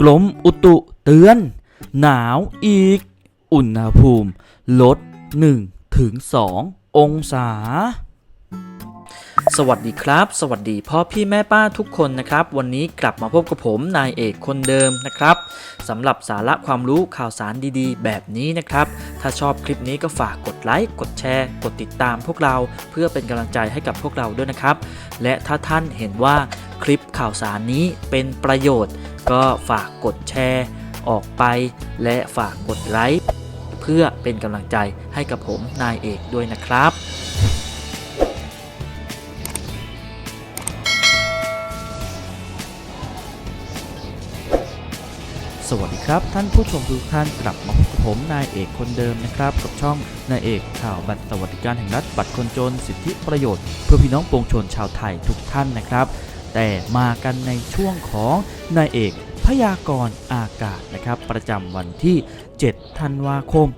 กรมอุตุเตือน หนาวอีก อุณหภูมิ ลด 1 ถึง 2 องศา สวัสดีครับ สวัสดีพ่อพี่แม่ป้าทุกคนนะครับ วันนี้กลับมาพบกับผมนายเอกคนเดิมนะครับสำหรับสาระความรู้ข่าวสารดีๆ แบบนี้นะครับ ถ้าชอบคลิปนี้ก็ฝากกดไลค์กดแชร์ กดติดตามพวกเราเพื่อเป็นกำลังใจให้กับพวกเราด้วยนะครับ และถ้าท่านเห็นว่าคลิปข่าวสารนี้เป็นประโยชน์ ก็ฝากกดแชร์ออกไป และฝากกดไลค์เพื่อเป็นกำลังใจให้กับผมนายเอกด้วยนะครับสวัสดีครับ ท่านผู้ชมทุกท่านกลับมาพบกับผมนายเอกคนเดิมนะครับ กับช่องนายเอกข่าวบัตรสวัสดิการแห่งรัฐบัตรคนจนสิทธิประโยชน์เพื่อพี่น้องปวงชนชาวไทยทุกท่านนะครับ แต่มากันในช่วงของนายเอกพยากรณ์อากาศนะครับ ประจำวันที่ 7 ธันวาคม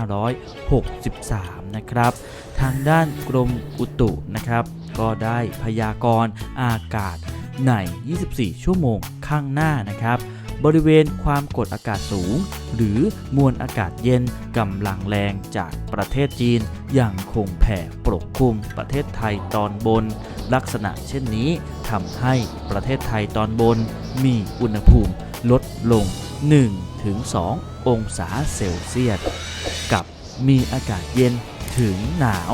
2563 นะครับ ทางด้านกรมอุตุนะครับ ก็ได้พยากรณ์อากาศใน 24 ชั่วโมงข้างหน้านะครับ บริเวณความกดอากาศสูง หรือมวลอากาศเย็นกำลังแรงจากประเทศจีนยังคงแผ่ปกคลุมประเทศไทยตอนบน ลักษณะเช่นนี้ทำให้ประเทศไทยตอนบนมีอุณหภูมิลดลง 1-2 องศาเซลเซียส กับมีอากาศเย็นถึงหนาว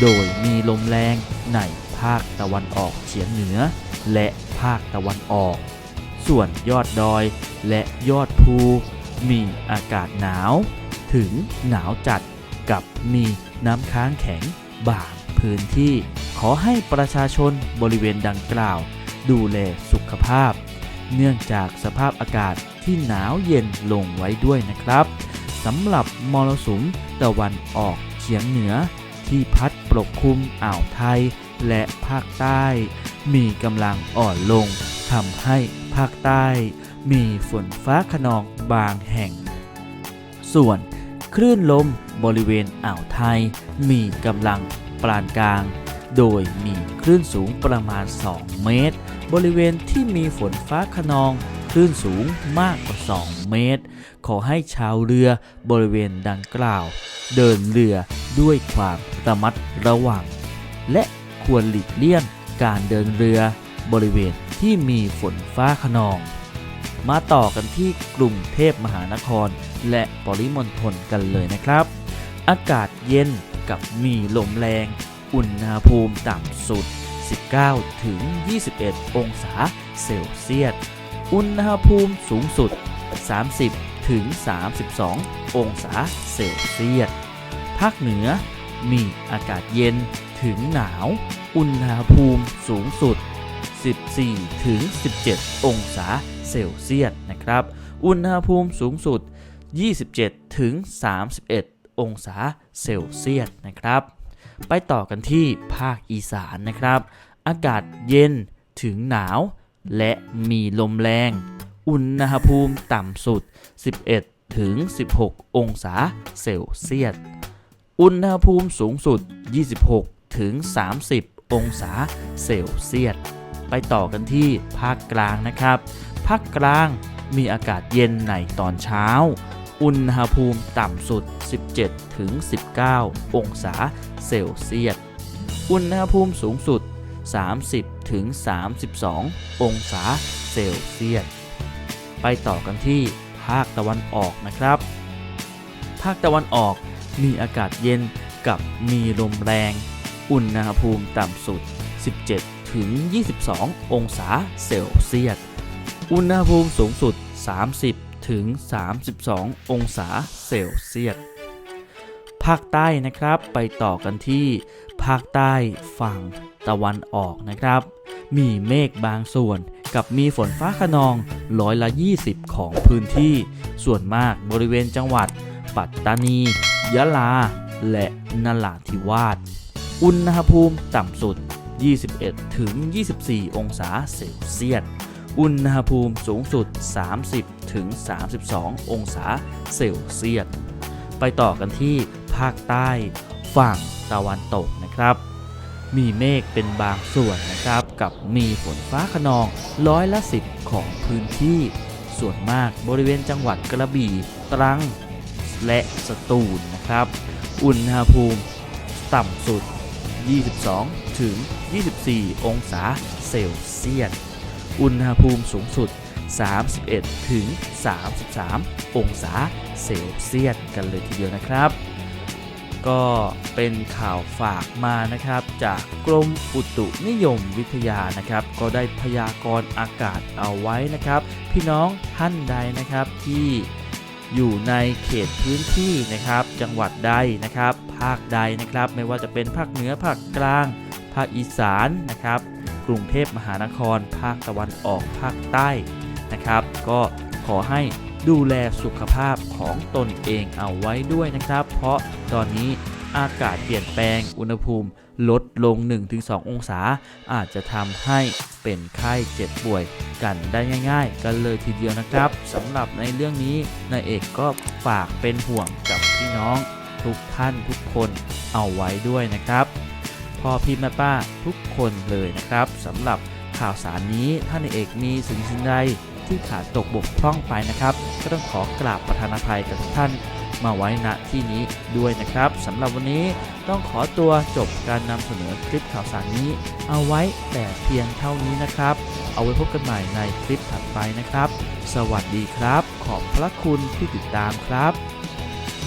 โดยมีลมแรงในภาคตะวันออกเฉียงเหนือ และภาคตะวันออก ส่วนยอดดอยและยอดภูมีอากาศหนาว ถึงหนาวจัดกับมีน้ำค้างแข็งบาง พื้นที่ ขอให้ประชาชนบริเวณดังกล่าว ดูแลสุขภาพ เนื่องจากสภาพอากาศที่หนาวเย็นลงไว้ด้วยนะครับสำหรับมรสุมตะวันออกเฉียงเหนือ ที่พัดปกคลุมอ่าวไทย และภาคใต้ มีกำลังอ่อนลงทำให้ภาคใต้ มีฝนฟ้าขนองบางแห่ง ส่วนคลื่นลมบริเวณอ่าวไทยมีกำลัง ปานกลาง โดยมีคลื่นสูงประมาณ 2 เมตร บริเวณที่มีฝนฟ้าขนองคลื่นสูงมากกว่า 2 เมตร ขอให้ชาวเรือบริเวณดังกล่าว เดินเรือด้วยความระมัดระวัง และควรหลีกเลี่ยงการเดินเรือบริเวณที่มีฝนฟ้าขนอง มาต่อกันที่กรุงเทพมหานคร และปริมณฑลกันเลยนะครับ อากาศเย็น กับมีลมแรง อุณหภูมิต่ำสุด 19 ถึง 21 องศาเซลเซียส อุณหภูมิสูงสุด 30 ถึง 32 องศาเซลเซียส ภาคเหนือมีอากาศเย็นถึงหนาว อุณหภูมิสูงสุด 14 ถึง 17 องศาเซลเซียสนะครับ อุณหภูมิสูงสุด 27 ถึง 31 องศาเซลเซียสนะครับ ไปต่อกันที่ภาคอีสานนะครับ อากาศเย็นถึงหนาว และมีลมแรง อุณหภูมิต่ำสุด 11 ถึง 16 องศาเซลเซียส อุณหภูมิสูงสุด 26 ถึง 30 องศาเซลเซียส ไปต่อกันที่ภาคกลางนะครับ ภาคกลางมีอากาศเย็นในตอนเช้า อุณหภูมิต่ำสุด 17 ถึง 19 องศาเซลเซียส อุณหภูมิสูงสุด 30 ถึง 32 องศาเซลเซียส ไปต่อกันที่ภาคตะวันออกนะครับ ภาคตะวันออกมีอากาศเย็นกับมีลมแรง อุณหภูมิต่ำสุด 17 ถึง 22 องศาเซลเซียส อุณหภูมิสูงสุด 30 ถึง 32 องศาเซลเซียส ภาคใต้นะครับไปต่อกันที่ภาคใต้ฝั่งตะวันออกนะครับ มีเมฆบางส่วนกับมีฝนฟ้าขนองร้อยละ 20 ของพื้นที่ ส่วนมากบริเวณจังหวัด ปัตตานี ยะลา และนราธิวาส อุณหภูมิต่ำสุด 21ถึง24 องศาเซลเซียส อุณหภูมิสูงสุด 30ถึง32 องศาเซลเซียส ไปต่อกันที่ภาคใต้ฝั่งตะวันตกนะครับ มีเมฆเป็นบางส่วนนะครับ กับมีฝนฟ้าขนองร้อยละสิบของพื้นที่ ส่วนมากบริเวณจังหวัดกระบี่ตรัง และสตูลนะครับ อุณหภูมิต่ำสุด 22 ถึง 24 องศาเซลเซียส อุณหภูมิสูงสุด 31 ถึง 33 องศาเซลเซียสกันเลยทีเดียวนะครับ ก็เป็นข่าวฝากมานะครับ จากกรมอุตุนิยมวิทยานะครับ ก็ได้พยากรณ์อากาศเอาไว้นะครับ พี่น้องท่านใดนะครับที่อยู่ในเขตพื้นที่นะครับ จังหวัดใดนะครับ ภาคใดนะครับ ไม่ว่าจะเป็นภาคเหนือภาคกลาง ภาคอีสานนะครับ กรุงเทพมหานคร ภาคตะวันออกภาคใต้นะครับ ก็ขอให้ดูแลสุขภาพของตนเองเอาไว้ด้วยนะครับ เพราะตอนนี้อากาศเปลี่ยนแปลงอุณหภูมิลดลง 1-2 องศา อาจจะทำให้เป็นไข้เจ็บป่วยกันได้ง่าย ๆ กันเลยทีเดียวนะครับสำหรับในเรื่องนี้นายเอกก็ฝากเป็นห่วงกับพี่น้องทุกท่านทุกคนเอาไว้ด้วยนะครับ พ่อพี่แม่ป้าทุกคนเลยนะครับสำหรับข่าวสารนี้ท่านเอกมีสิ่งสิ่งใดที่ขาดตกบกพร่องไปนะครับ ก็ต้องขอกราบประธานอภัยกับทุกท่านมาไว้ณที่นี้ด้วยนะครับสำหรับวันนี้ต้องขอตัวจบการนำเสนอคลิปข่าวสารนี้ เอาไว้แต่เพียงเท่านี้นะครับ เอาไว้พบกันใหม่ในคลิปถัดไปนะครับ สวัสดีครับ ขอบพระคุณที่ติดตามครับ